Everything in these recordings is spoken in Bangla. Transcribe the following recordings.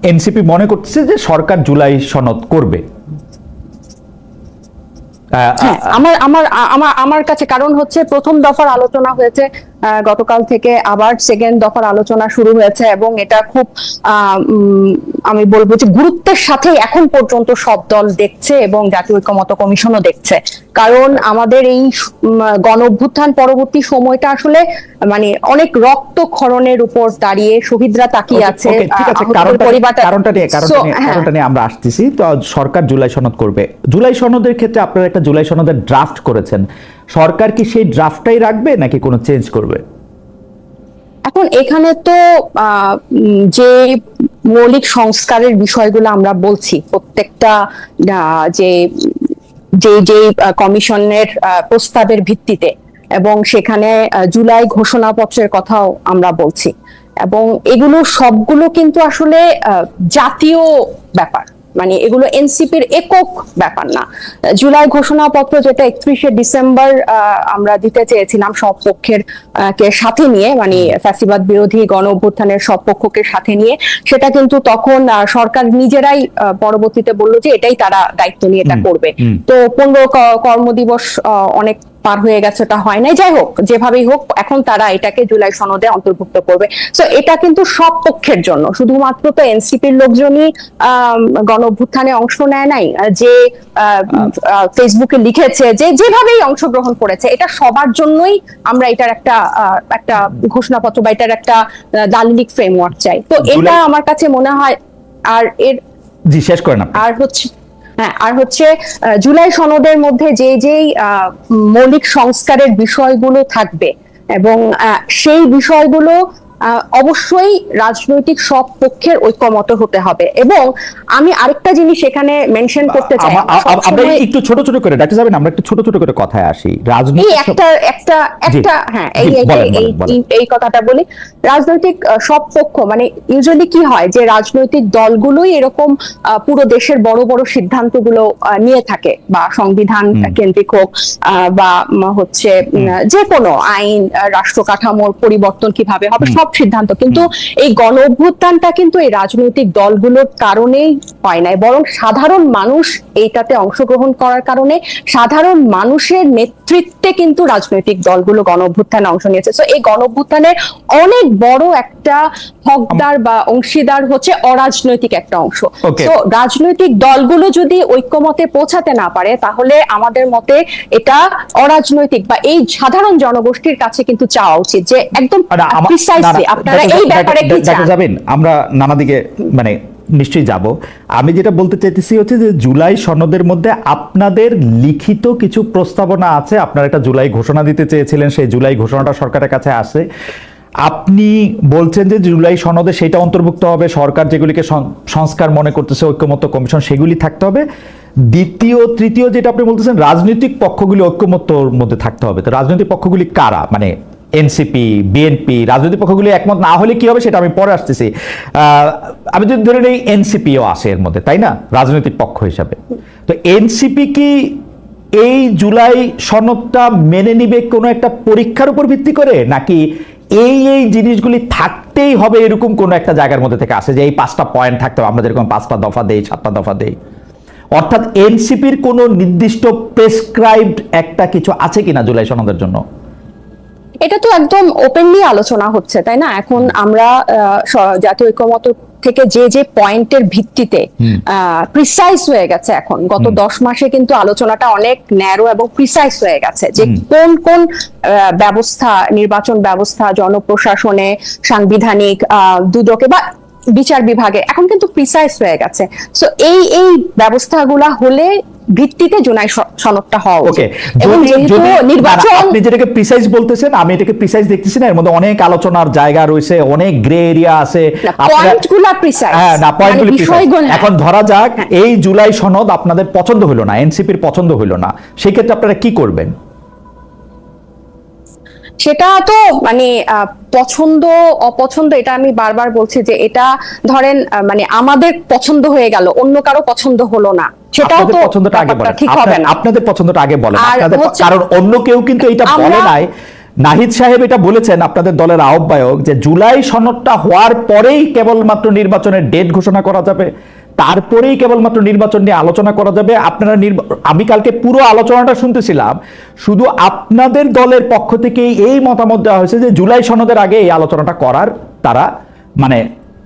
এনসিপি মনে করছে যে সরকার জুলাই সনদ করবে। হ্যাঁ, আমার আমার আমার আমার কাছে কারণ হচ্ছে প্রথম দফার আলোচনা হয়েছে গতকাল থেকে আবার সেকেন্ড দফার আলোচনা শুরু হয়েছে এবং এটা খুব আমি বলব যে গুরুত্বের সাথে এখন পর্যন্ত সব দল দেখছে এবং জাতীয় ঐক্যমত কমিশনও দেখছে। কারণ আমাদের এই গণ অভ্যুত্থান পরবর্তী সময়টা আসলে মানে অনেক রক্তক্ষরণের উপর দাঁড়িয়ে শহীদরা তাকিয়ে আছে কারণটা নিয়ে হ্যাঁ। কারণটা নিয়ে আমরা আসতেছি। তো সরকার জুলাই সনদ করবে। জুলাই সনদের ক্ষেত্রে আপনারা একটা জুলাই সনদের ড্রাফট করেছেন। সরকার কি সেই ড্রাফটটাই রাখবে নাকি কোনো চেঞ্জ করবে? এখন এখানে তো যে মৌলিক সংস্কারের বিষয়গুলো আমরা বলছি, প্রত্যেকটা যে যে যে কমিশনের প্রস্তাবের ভিত্তিতে এবং সেখানে জুলাই ঘোষণাপত্রের কথাও আমরা বলছি। এবং এগুলো সবগুলো কিন্তু আসলে জাতীয় ব্যাপার। মানে এগুলো এনসিপির একক ব্যাপার না। জুলাই ঘোষণাপত্র যেটা একত্রিশে ডিসেম্বর আমরা দিতে চেয়েছিলাম সব পক্ষের কে সাথে নিয়ে মানে ফ্যাসিবাদ বিরোধী গণ অভ্যুত্থানের সব পক্ষকে সাথে নিয়ে সেটা কিন্তু তখন সরকার নিজেরাই পরবর্তীতে বলল যে এটাই তারা দায়িত্ব নিয়ে এটা করবে। তো পনেরো কর্মদিবস আহ, অনেক পার হয়ে গেছে ওটা হয় নাই। যাই হোক যেভাবেই হোক এখন তারা এটাকে জুলাই সনদে অন্তর্ভুক্ত করবে। তো এটা কিন্তু সব পক্ষের জন্য। শুধুমাত্র তো এনসিপির লোকজনই গণ অভ্যুত্থানে অংশ নেয় নাই। যে আহ, আহ, ফেসবুকে লিখেছে যে যেভাবেই অংশগ্রহণ করেছে এটা সবার জন্যই আমরা এটার একটা আহ, একটা ঘোষণাপত্র বা এটার একটা আহ, দালিলিক ফ্রেমওয়ার্ক চাই। তো এটা আমার কাছে মনে হয় আর এর জি শেষ করেন আর হচ্ছে হ্যাঁ আর হচ্ছে জুলাই সনদের মধ্যে যে যেই মৌলিক সংস্কারের বিষয়গুলো থাকবে এবং সেই বিষয়গুলো অবশ্যই রাজনৈতিক সব পক্ষের ঐক্যমত হতে হবে। এবং আমি আরেকটা জিনিস এখানে মেনশন করতে চাই। আমরা একটু ছোট ছোট করে ডাক্তার যাবেন আমরা একটু ছোট ছোট করে কথায় আসি। এই রাজনীতি একটা একটা একটা হ্যাঁ এই এই- কথাটা বলি। রাজনৈতিক সব পক্ষ মানে ইউজুয়ালি কি হয় যে রাজনৈতিক দলগুলোই এরকম পুরো দেশের বড় বড় সিদ্ধান্তগুলো নিয়ে থাকে। বা সংবিধান কেন্দ্রিক হোক আহ, বা হচ্ছে যে কোনো আইন রাষ্ট্র কাঠামোর পরিবর্তন কীভাবে হবে সব সিদ্ধান্ত। কিন্তু এই গণ অভ্যুত্থানটা কিন্তু এই রাজনৈতিক দলগুলোর কারণেই হয় নাই। বরং সাধারণ মানুষ এইটাতে অংশগ্রহণ করার কারণে সাধারণ মানুষের নেতৃত্বে কিন্তু রাজনৈতিক দলগুলো গণ অভ্যুত্থানে অংশ নিয়েছে। তো এই গণ অভ্যুত্থানের অনেক বড় একটা হকদার বা অংশীদার হচ্ছে অরাজনৈতিক একটা অংশ। তো রাজনৈতিক দলগুলো যদি ঐক্যমতে পৌঁছাতে না পারে তাহলে আমাদের মতে এটা অরাজনৈতিক বা এই সাধারণ জনগোষ্ঠীর কাছে কিন্তু চাওয়া উচিত যে একদম না, আপনারা এই ব্যাপারে কি চান? যাবেন আমরা নানা দিকে মানে নিশ্চয়ই যাব। আমি যেটা বলতে চাইতেছি হচ্ছে যে জুলাই সনদের মধ্যে আপনাদের লিখিত কিছু প্রস্তাবনা আছে। আপনারা একটা জুলাই ঘোষণা দিতে চেয়েছিলেন সেই জুলাই ঘোষণাটা সরকারের কাছে আসে। আপনি বলছেন যে জুলাই সনদে সেটা অন্তর্ভুক্ত হবে সরকার যেগুলিকে সংস্কার মনে করতেছে ঐক্যমত্য কমিশন সেগুলি থাকতে হবে। দ্বিতীয় তৃতীয় যেটা আপনি বলতেছেন রাজনৈতিক পক্ষগুলি ঐক্যমত্যর মধ্যে থাকতে হবে। তো রাজনৈতিক পক্ষগুলি কারা? মানে এনসিপি, বিএনপি, রাজনৈতিক পক্ষগুলি একমত না হলে কি হবে সেটা আমি পরে আসতেছি। আমি যদি ধরে নেই এনসিপিও আসে এর মধ্যে, তাই না? রাজনৈতিক পক্ষ হিসাবে। তো এনসিপি কি এই জুলাই সনদটা মেনে নিবে কোনো একটা পরীক্ষার উপর ভিত্তি করে? নাকি এই এই জিনিসগুলি থাকতেই হবে এরকম কোনো একটা জায়গার মধ্যে থেকে আসে যে এই পাঁচটা পয়েন্ট থাকতে হবে, আমরা যেরকম পাঁচটা দফা দেই, সাতটা দফা দেই? অর্থাৎ এনসিপির কোনো নির্দিষ্ট প্রেসক্রাইবড একটা কিছু আছে কিনা জুলাই সনদের জন্য? এটা তো একদম ওপেনলি আলোচনা হচ্ছে তাই না? এখন আমরা জাতীয় ঐক্যমত থেকে যে যে পয়েন্টের ভিত্তিতে প্রিসাইজ হয়ে গেছে এখন। গত দশ মাসে কিন্তু আলোচনাটা অনেক ন্যারো এবং প্রিসাইজ হয়ে গেছে যে কোন কোন ব্যবস্থা নির্বাচন ব্যবস্থা জনপ্রশাসনে সাংবিধানিক আহ, দুদকে বা বিচার বিভাগে এখন কিন্তু প্রিসাইজ হয়ে গেছে। সো এই এই ব্যবস্থাগুলা হলে ভিত্তিতে জুনাই স- সনদটা হওয়া ওকে এবং যেহেতু নির্বাচন আপনি যেটাকে প্রিসাইজ বলতেছেন আমি এটাকে প্রিসাইজ দেখতেছি না এর মধ্যে অনেক আলোচনার জায়গা রয়েছে অনেক গ্রে এরিয়া আছে। পয়েন্টগুলা precise, হ্যাঁ না মানে পয়েন্টগুলি। বিষয়গুলো, হ্যাঁ। এখন ধরা যাক এই জুলাই সনদ আপনাদের পছন্দ হলো না এনসিপির পছন্দ হলো না সেই ক্ষেত্রে আপনারা কি করবেন? সেটা তো মানে পছন্দ অপছন্দ এটা আমি বারবার বলছি যে এটা ধরেন মানে আমাদের পছন্দ হয়ে গেল অন্য কারও পছন্দ হলো না। সেটাও তো পছন্দটা আগে বলেন। ঠিক হবে না। আপনাদের পছন্দটা আগে বলেন। আপনাদের কারণ অন্য কেউ কিন্তু এটা বলে নাই। নাহিদ সাহেব এটা বলেছেন আপনাদের দলের আহ্বায়ক যে জুলাই সনদটা হওয়ার পরেই কেবলমাত্র নির্বাচনের ডেট ঘোষণা করা যাবে। তারপরেই কেবলমাত্র নির্বাচন নিয়ে আলোচনা করা যাবে। আপনারা আমি কালকে পুরো আলোচনাটা শুনতেছিলাম। শুধু আপনাদের দলের পক্ষ থেকে এই মতামত দেওয়া হয়েছে যে জুলাই সনদের আগে এই আলোচনাটা করার তারা মানে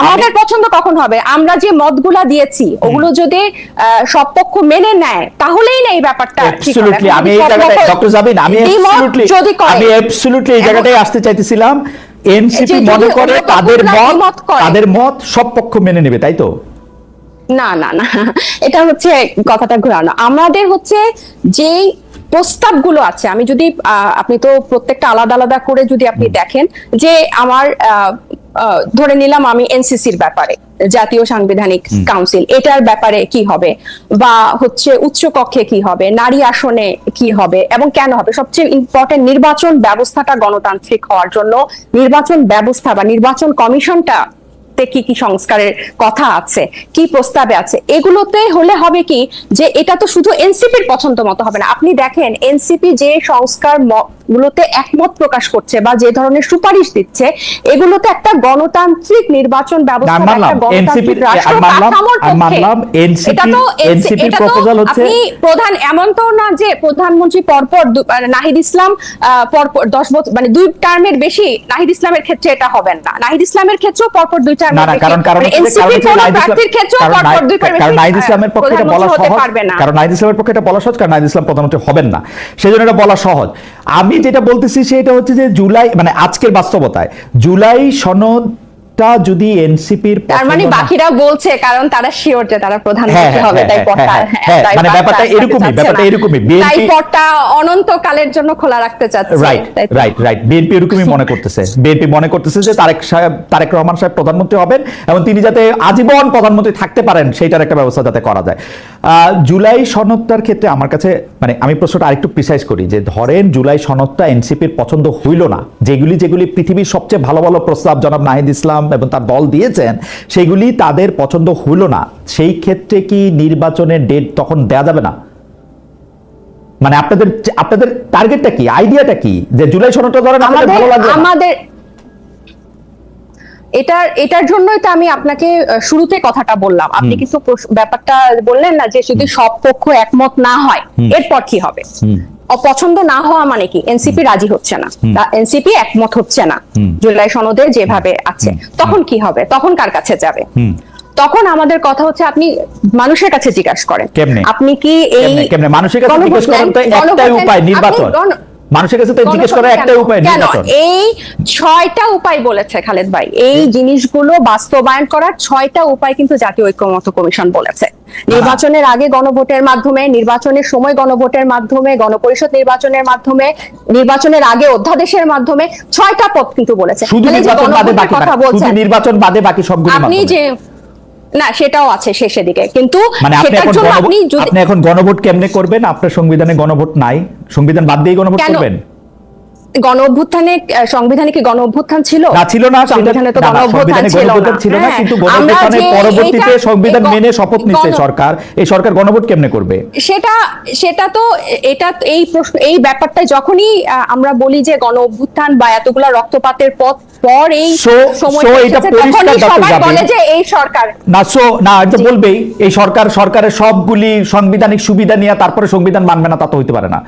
আমাদের পছন্দ কখন হবে? আমরা যে মতগুলা দিয়েছি ওগুলো যদি সব পক্ষ মেনে নেয় তাহলেই না এই ব্যাপারটা এখন আমি এই জায়গাটায় ডক্টর জাবিন আমি করে। আমি absolutely এই জায়গাটায় আসতে চাইতেছিলাম। এনসিপি মনে করে তাদের মত তাদের মত সব পক্ষ মেনে নেবে তাই তো? না না না। এটা হচ্ছে কথাটা ঘোরানো। আমাদের হচ্ছে যে প্রস্তাবগুলো আছে। আমি যদি আপনি তো প্রত্যেকটা আলাদা আলাদা করে যদি আপনি দেখেন যে আমার ধরে নিলাম আমি এনসিসির ব্যাপারে জাতীয় সাংবিধানিক কাউন্সিল এটার ব্যাপারে কি হবে? বা হচ্ছে উচ্চ কক্ষে কি হবে? নারী আসনে কি হবে? এবং কেন হবে? সবচেয়ে ইম্পর্টেন্ট নির্বাচন ব্যবস্থাটা গণতান্ত্রিক হওয়ার জন্য নির্বাচন ব্যবস্থা বা নির্বাচন কমিশনটা তে কি কি সংস্কারের কথা আছে, কি প্রস্তাবে আছে, এগুলোতে হলে হবে কি যে এটা তো শুধু এনসিপির পছন্দ মতো হবে না। আপনি দেখেন এনসিপি যে সংস্কার গুলোতে একমত প্রকাশ করছে বা যে ধরনের সুপারিশ দিচ্ছে এগুলোতে একটা গণতান্ত্রিক নির্বাচন ব্যবস্থা প্রধান এমন তো না যে প্রধানমন্ত্রী পরপর নাহিদ ইসলাম পরপর দশ বছর মানে দুই টার্মের বেশি নাহিদ ইসলামের ক্ষেত্রে এটা হবে না। নাহিদ ইসলামের ক্ষেত্রেও পরপর দুই টার্মের কারণ প্রার্থীর ক্ষেত্রেও পরপর দুই কারণ নাহিদ ইসলামের পক্ষে এটা বলা সহজ। কারণ নাহিদ ইসলামের পক্ষে এটা বলা সহজ কারণ নাহিদ ইসলাম প্রধানমন্ত্রী হবেন না। সেই জন্য এটা বলা সহজ। আমি যেটা বলতেছি সেটা হচ্ছে যে জুলাই মানে আজকের বাস্তবতায় জুলাই সনদটা যদি এনসিপির তার মানে বাকিরা বলছে কারণ তারা শিওর যে তারা হ্যাঁ, প্রধানমন্ত্রী হ্যাঁ, হবে তাই হ্যাঁ, হ্যাঁ, হ্যাঁ, হ্যাঁ, তাই মানে ব্যাপারটা এরকমই, ব্যাপারটা এরকমই। তাই পটটা অনন্তকালের জন্য খোলা রাখতে চাচ্ছে রাইট রাইট রাইট বিএনপি এরকমই মনে করতেছে। বিএনপি মনে করতেছে যে তারেক সাহেব তারেক রহমান সাহেব প্রধানমন্ত্রী হবেন এবং তিনি যাতে আজীবন প্রধানমন্ত্রী থাকতে পারেন সেইটার একটা ব্যবস্থা যাতে করা যায়। আহ, জুলাই সনদটার ক্ষেত্রে আমার কাছে মানে আমি প্রশ্নটা আরেকটু প্রিসাইজ করি যে ধরেন জুলাই সনদটা এনসিপির পছন্দ হইল না যেগুলি যেগুলি পৃথিবীর সবচেয়ে ভালো ভালো প্রস্তাব জনাব নাহিদ ইসলাম এবং তার দল দিয়েছেন সেগুলি তাদের পছন্দ হইল না। সেই ক্ষেত্রে কি নির্বাচনের ডেট তখন দেয়া যাবে না? মানে আপনাদের আপনাদের টার্গেটটা কি? আইডিয়াটা কি? যে জুলাই সনদটা ধরেন আমাদের ভালো লাগবে আমাদের এটার এটার জন্যই তো আমি আপনাকে শুরুতে কথাটা বললাম। আপনি কিছু ব্যাপারটা বললেন না যে যদি সব পক্ষ একমত না হয়। এরপর কি হবে। অপছন্দ না হওয়া মানে কি? এনসিপি রাজি হচ্ছে না। এনসিপি একমত হচ্ছে না। জুলাই সনদে যেভাবে আছে। তখন কি হবে? তখন কার কাছে যাবে? তখন আমাদের কথা হচ্ছে আপনি মানুষের কাছে জিজ্ঞাসা করেন। আপনি কি এই মানুষের কাছে জিজ্ঞেস করার তো একটাই উপায় নির্বাচন। মানুষের কাছে তো জিজ্ঞেস করার একটাই উপায় নির্বাচন। এই ছয়টা উপায় বলেছে খালেদ ভাই। এই জিনিসগুলো বাস্তবায়ন করার ছয়টা উপায় কিন্তু জাতীয় ঐক্যমত কমিশন বলেছে। নির্বাচনের আগে গণভোটের মাধ্যমে নির্বাচনের সময় গণভোটের মাধ্যমে গণপরিষদ নির্বাচনের মাধ্যমে নির্বাচনের আগে অধ্যাদেশের মাধ্যমে ছয়টা পথ কিন্তু বলেছে। মানে যে নির্বাচন বাদে বাকি কথা বলছেন। নির্বাচন বাদে বাকি সবগুলি আপনি যে না সেটাও আছে শেষের দিকে। কিন্তু মানে আপনি সেটার জন্য আপনি এখন গণভোট কেমনে করবেন? আপনার সংবিধানে গণভোট নাই। সংবিধান বাদ দিয়ে গণভোট করবেন? গণ অভ্যুত্থানে সংবিধানে কি গণ অভ্যুত্থান ছিল? না ছিল না সংবিধানে তো গণ অভ্যুত্থান ছিল না। হ্যাঁ, কিন্তু পরবর্তীতে সংবিধান মেনে শপথ নিচ্ছে সরকার এই সরকার গণভোট কেমনে করবে? সেটা সেটা তো এটা এই প্রশ্ন এই ব্যাপারটা যখনই আমরা বলি যে গণ অভ্যুত্থান বা এতগুলা রক্তপাতের পথ পর এই সময় এটা পরিষ্কার সবাই বলে যে এই সরকার। না সো না এটা বলবেই এই সরকার সরকারের সবগুলি সাংবিধানিক সুবিধা নিয়ে তারপরে সংবিধান মানবে না তা তো হইতে পারে না।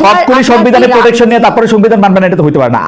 সবগুলি সংবিধানের প্রোটেকশন নিয়ে তারপরে সংবিধান মানবেন এটা তো হইতে পারে না।